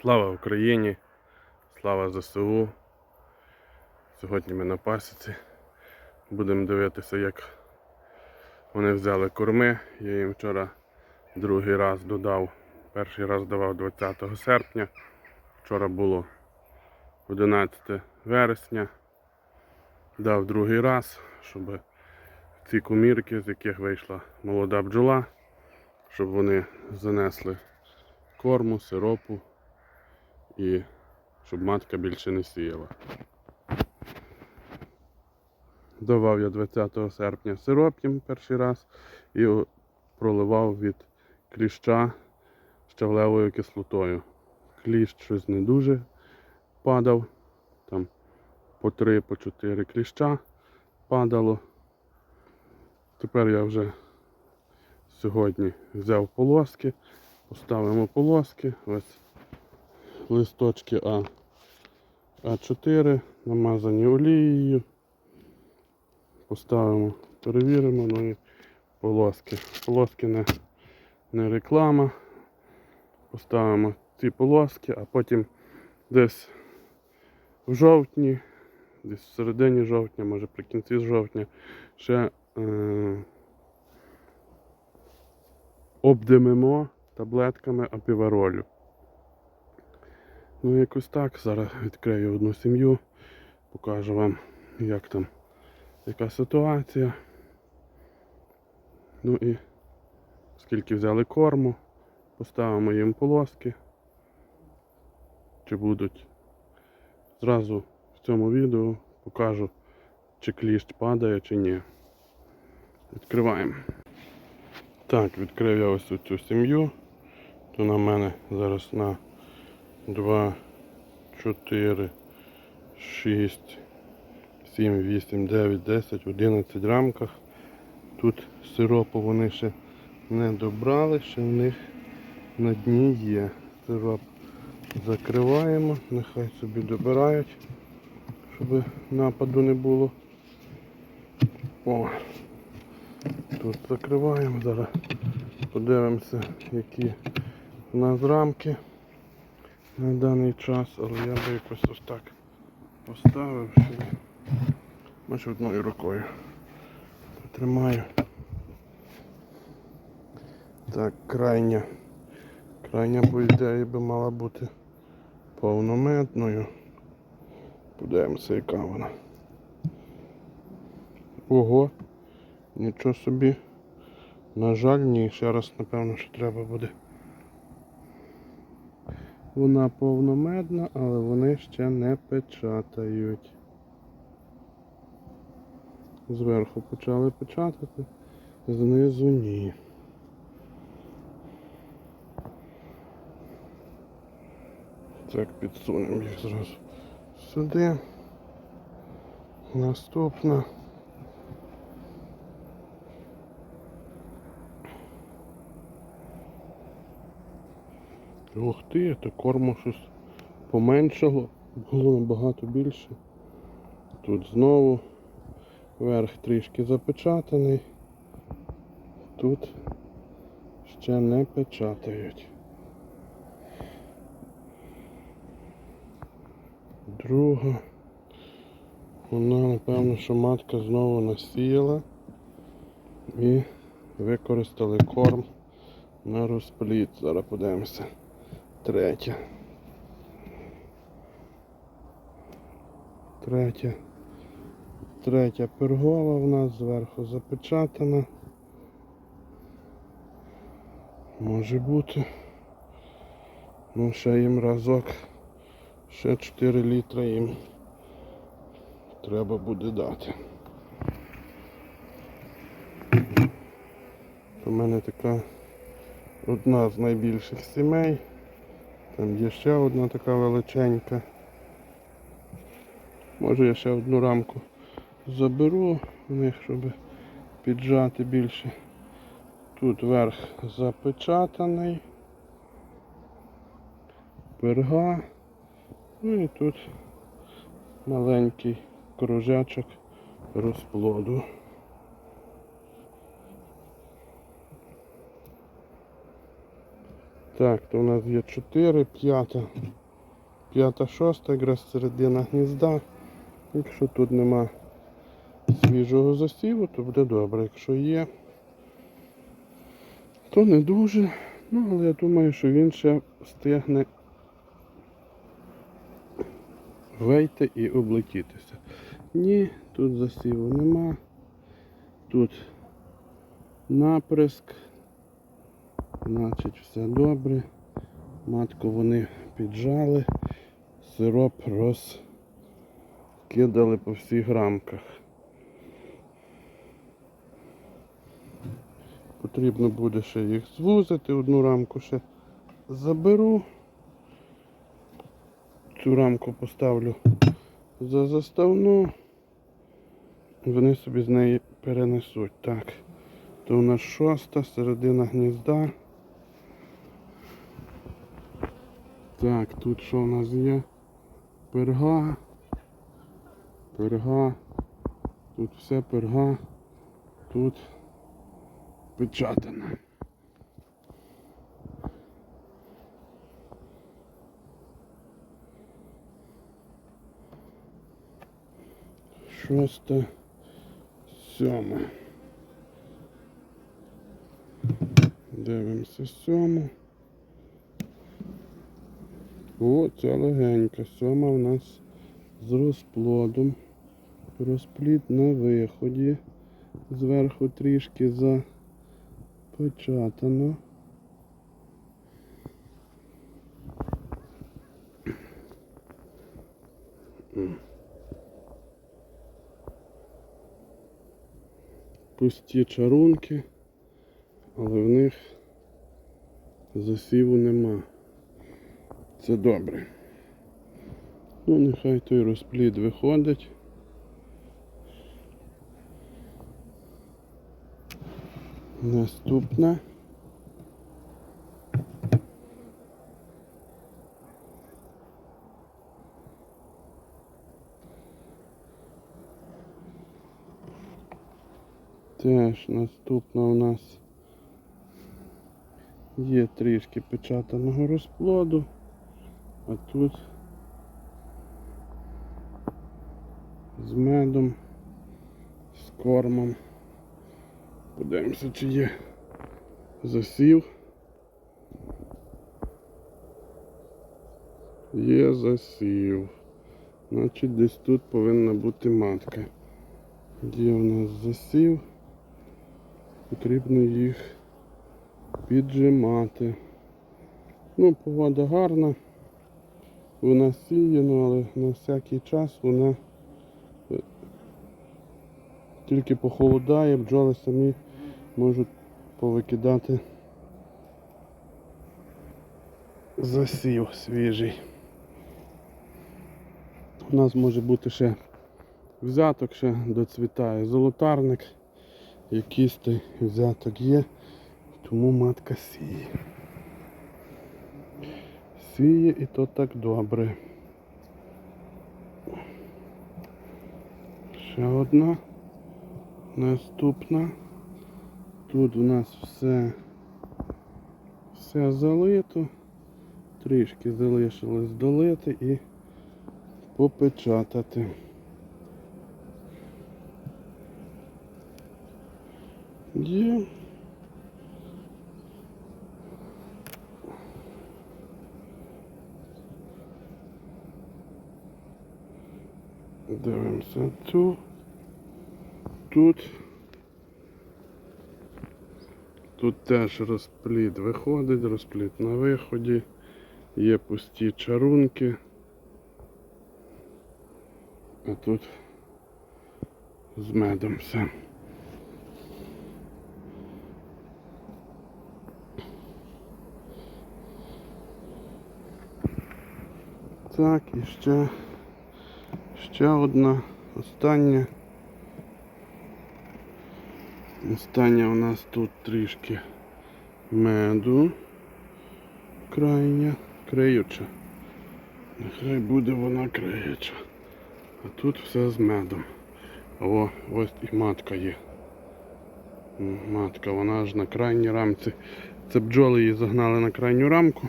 Слава Україні! Слава ЗСУ! Сьогодні ми на пасіці. Будемо дивитися, як вони взяли корми. Я їм вчора другий раз додав. Перший раз давав 20 серпня. Вчора було 11 вересня. Дав другий раз, щоб ці комірки, з яких вийшла молода бджола, щоб вони занесли корму, сиропу і щоб матка більше не сіяла. Давав я 20 серпня сироп їм перший раз і проливав від кліща щавлевою кислотою. Кліщ щось не дуже падав, там по 3 по 4 кліща падало. Тепер я вже сьогодні взяв полоски, поставимо полоски. Ось листочки А, А4, намазані олією. Поставимо, перевіримо, ну і полоски. Полоски не, не реклама. Поставимо ці полоски, а потім десь в жовтні, десь в середині жовтня, може при кінці жовтня, ще е, обдимимо таблетками апіваролю. Ну, якось так. Зараз відкрию одну сім'ю, покажу вам, як там, яка ситуація. Ну і скільки взяли корму, поставимо їм полоски. Чи будуть. Зразу в цьому відео покажу, чи кліщ падає, чи ні. Відкриваємо. Так, відкрив я ось цю сім'ю. То на мене зараз на 2, 4, 6, 7, 8, 9, 10, 11 рамках. Тут сиропу вони ще не добрали, ще в них на дні є. Сироп закриваємо, нехай собі добирають, щоб нападу не було. О, тут закриваємо, зараз подивимося, які в нас рамки на даний час, але я би якось ось так поставив, щоб може одною рукою потримаю. Так, крайня. Крайня по ідеї би мала бути повномедною. Подивимося, яка вона. Ого, нічого собі. На жаль, ні, ще раз напевно, що треба буде. Вона повномедна, але вони ще не печатають. Зверху почали печатати, знизу ні. Так, підсунемо їх зразу сюди. Наступна. Ух ти, то корму щось поменшало, було набагато більше. Тут знову верх трішки запечатаний. Тут ще не печатають. Друга. Вона, напевно, що матка знову насіяла і використали корм на розпліт. Зараз подивимося. Третя. Третя. Третя пергова в нас зверху запечатана. Може бути. Ну, ще їм разок. Ще 4 літра їм треба буде дати. У мене така одна з найбільших сімей. Там є ще одна така величенька. Може я ще одну рамку заберу в них, щоб піджати більше. Тут верх запечатаний. Перга. Ну і тут маленький кружечок розплоду. Так, то у нас є 4, 5, 5, 6, якраз середина гнізда. Якщо тут нема свіжого засіву, то буде добре. Якщо є, то не дуже. Ну, але я думаю, що він ще встигне вийти і облетітися. Ні, тут засіву нема. Тут наприск. Значить, все добре. Матку вони піджали, сироп розкидали по всіх рамках. Потрібно буде ще їх звузити, одну рамку ще заберу. Цю рамку поставлю за заставну. Вони собі з неї перенесуть. Так. То у нас шоста, середина гнізда. Так, тут що у нас є? Перга. Перга. Тут все перга. Тут печатана. Шоста, сьома. Дивимося сьому. О, ця легенька. Сьома у нас з розплодом. Розплід на виході. Зверху трішки запечатано. Пусті чарунки, але в них засіву нема. Це добре. Ну, нехай той розплід виходить. Наступна. Теж наступна у нас є трішки печатаного розплоду, а тут з медом, з кормом. Подивимося, чи є засів. Є засів. Значить десь тут повинна бути матка. Є у нас засів. Потрібно їх піджимати. Ну, погода гарна. Вона сіяна, але на всякий час вона е, тільки похолодає, бджоли самі можуть повикидати засів свіжий. У нас може бути ще взяток, ще доцвітає золотарник, якийсь взяток є, тому матка сіє. Сіє і то так добре. Ще одна. Наступна. Тут у нас все, все залито. Трішки залишилось долити і попечатати. Є. Дивимося тут. Тут. Тут теж розплід виходить, розплід на виході. Є пусті чарунки. А тут з медом все. Так, і ще, ще одна остання. Остання у нас тут трішки меду. Крайня, криюча. Нехай буде вона криюча. А тут все з медом. О, ось і матка є. Матка, вона ж на крайній рамці Це бджоли її загнали на крайню рамку,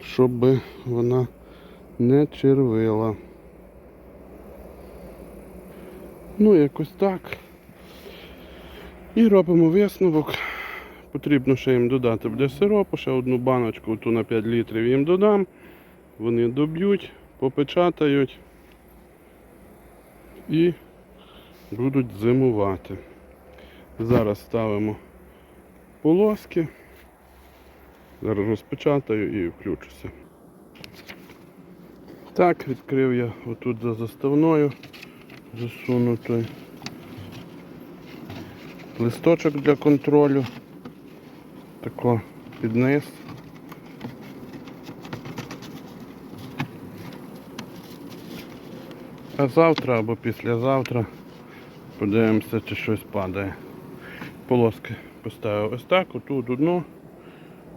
щоб вона не червила. Ну, якось так. І робимо висновок. Потрібно ще їм додати буде сиропу, ще одну баночку ту на 5 літрів їм додам. Вони доб'ють, попечатають і будуть зимувати. Зараз ставимо полоски. Зараз розпечатаю і включуся. Так, відкрив я отут за заставною засунутий листочок для контролю. Тако під низ. А завтра або післязавтра подивимося, чи щось падає. Полоски поставив ось так, отут одну,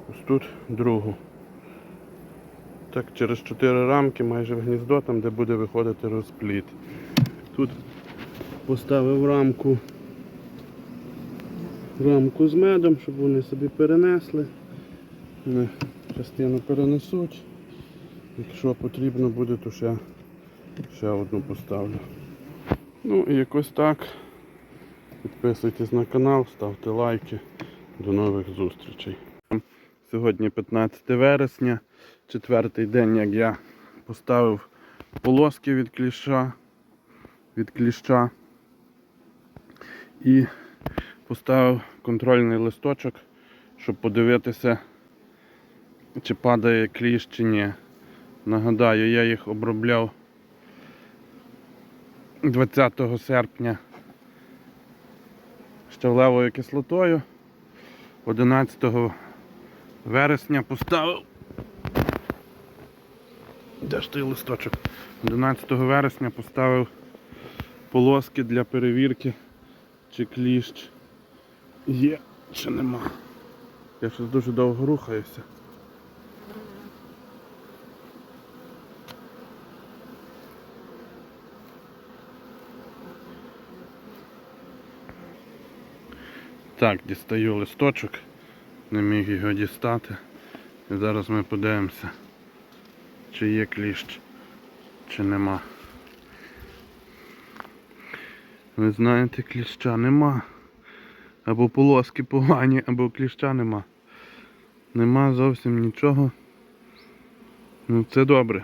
ось тут другу. Так через 4 рамки майже в гніздо, там де буде виходити розпліт. Тут поставив рамку рамку з медом, щоб вони собі перенесли. Вони частину перенесуть. Якщо потрібно буде, то ще, ще одну поставлю. Ну і якось так. Підписуйтесь на канал, ставте лайки. До нових зустрічей. Сьогодні 15 вересня, четвертий день, як я поставив полоски від кліща, від кліща і поставив контрольний листочок, щоб подивитися, чи падає кліщ чи ні. Нагадаю, я їх обробляв 20 серпня щавлевою кислотою. 11 вересня поставив. Де ж той листочок? 11 вересня поставив полоски для перевірки, чи кліщ є, чи нема. Я щось дуже довго рухаюся. Так, дістаю листочок, не міг його дістати. І зараз ми подивимося, чи є кліщ, чи нема. Ви знаєте, кліща нема. Або полоски погані, або кліща нема. Нема зовсім нічого. Ну це добре.